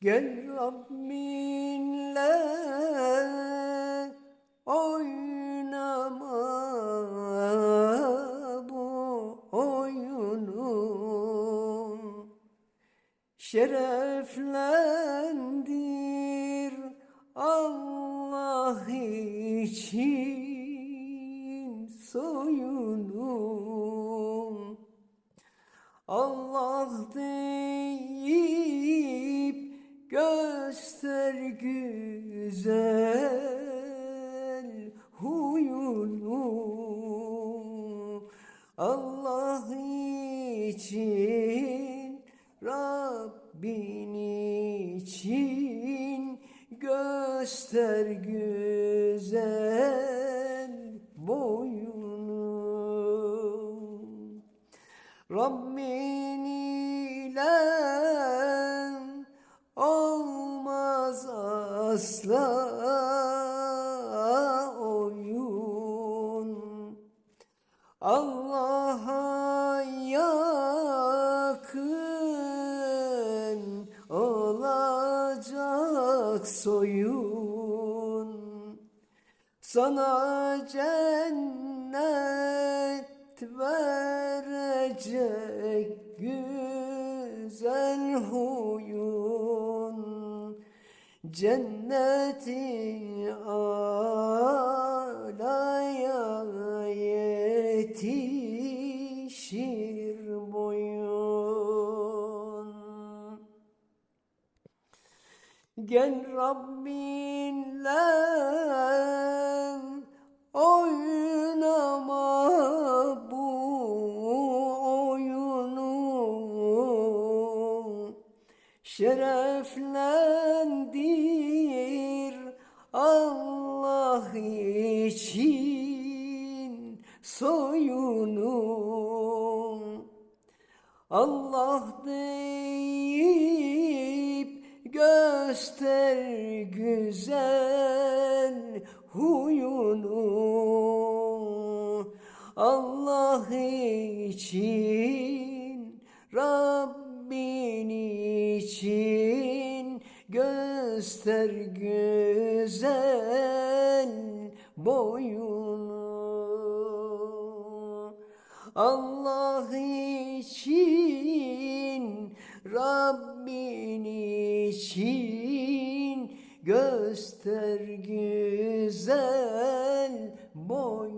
Gel Rabbinle oynama bu oyunu Şereflendir Allah için soyunu Allah deyip göster güzel huyunu. Allah için Rabbin için göster güzel boyunu. Rabbin asla oyun. Allah'a yakın olacak soyun. Sana cennet verecek güzel huyun Cenneti alaya yetişir boyun. Gel Rabbinle Şereflendir Allah için soyunu Allah deyip göster güzel huyunu. Allah için Rabbin için göster güzel boyunu. Allah için Rabbin için göster güzel boyunu